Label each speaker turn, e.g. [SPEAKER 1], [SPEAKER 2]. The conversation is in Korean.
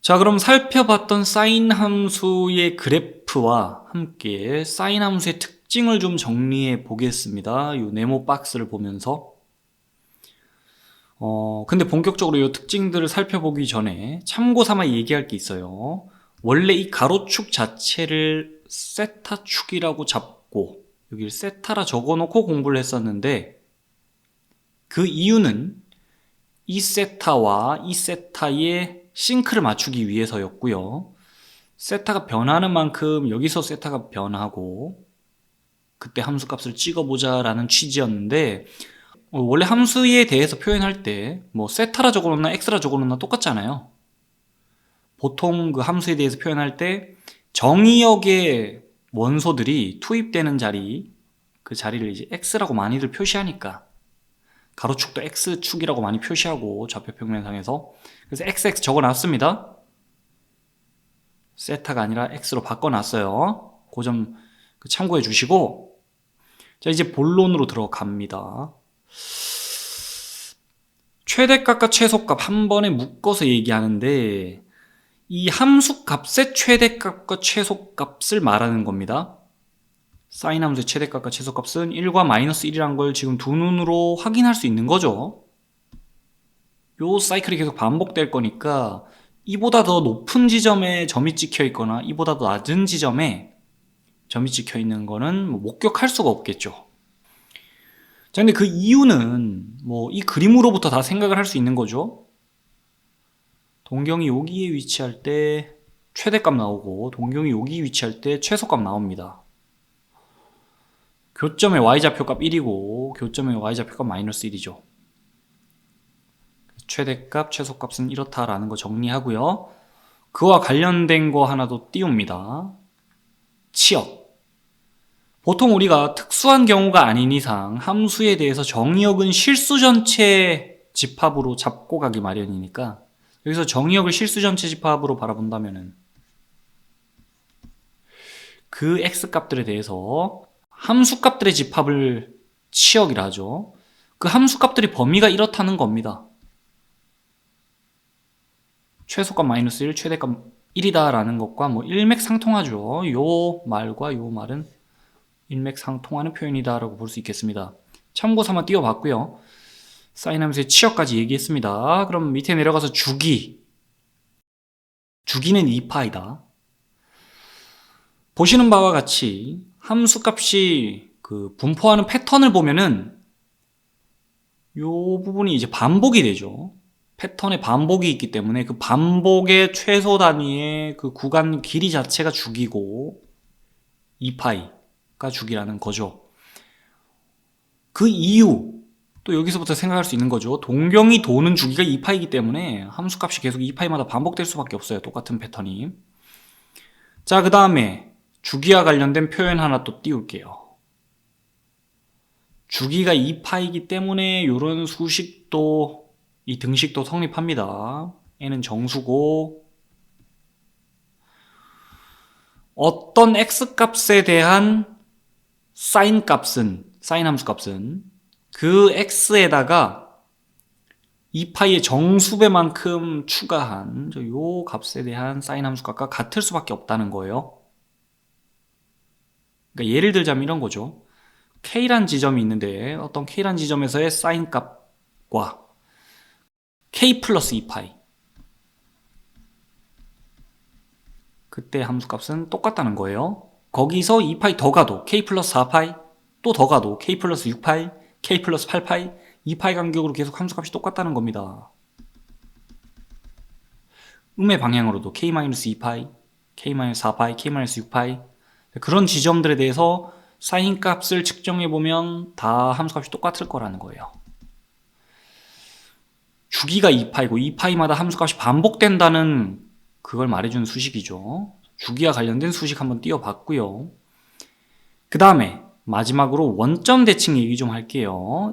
[SPEAKER 1] 자, 그럼 살펴봤던 사인 함수의 그래프와 함께 사인 함수의 특징을 좀 정리해 보겠습니다. 이 네모 박스를 보면서. 어, 근데 본격적으로 이 특징들을 살펴보기 전에 참고 삼아 얘기할 게 있어요. 원래 이 가로축 자체를 세타축이라고 잡고 여기를 세타라 적어놓고 공부를 했었는데 그 이유는 이 세타와 이 세타의 싱크를 맞추기 위해서였고요. 세타가 변하는 만큼 여기서 세타가 변하고 그때 함수 값을 찍어보자라는 취지였는데 어, 원래 함수에 대해서 표현할 때 뭐 세타라 적어놓나 엑스라 적어놓나 똑같잖아요. 보통 그 함수에 대해서 표현할 때 정의역의 원소들이 투입되는 자리 그 자리를 이제 x라고 많이들 표시하니까 가로축도 x축이라고 많이 표시하고 좌표 평면상에서 그래서 xx 적어놨습니다. 세타가 아니라 x로 바꿔놨어요. 그 점 참고해 주시고 자 이제 본론으로 들어갑니다. 최대값과 최소값 한 번에 묶어서 얘기하는데 이 함수 값의 최대값과 최소값을 말하는 겁니다. 사인 함수의 최대값과 최소값은 1과 마이너스 1이란 걸 지금 두 눈으로 확인할 수 있는 거죠. 요 사이클이 계속 반복될 거니까 이보다 더 높은 지점에 점이 찍혀 있거나 이보다 더 낮은 지점에 점이 찍혀 있는 거는 뭐 목격할 수가 없겠죠. 자, 근데 그 이유는 뭐 이 그림으로부터 다 생각을 할 수 있는 거죠. 동경이 여기에 위치할 때 최대값 나오고 동경이 여기 위치할 때 최소값 나옵니다. 교점의 y좌표 값 1이고 교점의 y좌표 값 마이너스 1이죠. 최대값, 최소값은 이렇다라는 거 정리하고요. 그와 관련된 거 하나 더 띄웁니다. 치역. 보통 우리가 특수한 경우가 아닌 이상 함수에 대해서 정의역은 실수 전체 집합으로 잡고 가기 마련이니까 여기서 정의역을 실수 전체 집합으로 바라본다면은 그 x 값들에 대해서 함수 값들의 집합을 치역이라 하죠. 그 함수 값들의 범위가 이렇다는 겁니다. 최소값 마이너스 1, 최대값 1이다라는 것과 뭐 일맥상통하죠. 요 말과 요 말은 일맥상통하는 표현이다라고 볼 수 있겠습니다. 참고 삼아 띄워봤고요. 사인 함수의 치역까지 얘기했습니다. 그럼 밑에 내려가서 주기. 주기는 2파이다. 보시는 바와 같이 함수 값이 그 분포하는 패턴을 보면은 요 부분이 이제 반복이 되죠. 패턴의 반복이 있기 때문에 그 반복의 최소 단위의 그 구간 길이 자체가 주기고 2파이가 주기라는 거죠. 그 이유 또 여기서부터 생각할 수 있는 거죠. 동경이 도는 주기가 2파이기 때문에 함수 값이 계속 2파이마다 반복될 수밖에 없어요. 똑같은 패턴이. 자, 그 다음에 주기와 관련된 표현 하나 또 띄울게요. 주기가 2파이기 때문에 이런 수식도 이 등식도 성립합니다. n은 정수고 어떤 x 값에 대한 사인 값은 사인 함수 값은 그 x에다가 2파이의 정수배만큼 추가한 저요 값에 대한 사인 함수 값과 같을 수밖에 없다는 거예요. 그러니까 예를 들자면 이런 거죠. k란 지점이 있는데 어떤 k란 지점에서의 사인 값과 k 플러스 2파이 그때 함수 값은 똑같다는 거예요. 거기서 2파이 더 가도 k 플러스 4파이 또 더 가도 k 플러스 6파이 k 플러스 8파이 2파이 간격으로 계속 함수 값이 똑같다는 겁니다. 음의 방향으로도 k 마이너스 2파이, k 마이너스 4파이, k 마이너스 6파이 그런 지점들에 대해서 사인 값을 측정해 보면 다 함수 값이 똑같을 거라는 거예요. 주기가 2파이고 2파이마다 함수값이 반복된다는 그걸 말해주는 수식이죠. 주기와 관련된 수식 한번 띄워봤고요. 그 다음에 마지막으로 원점 대칭 얘기 좀 할게요.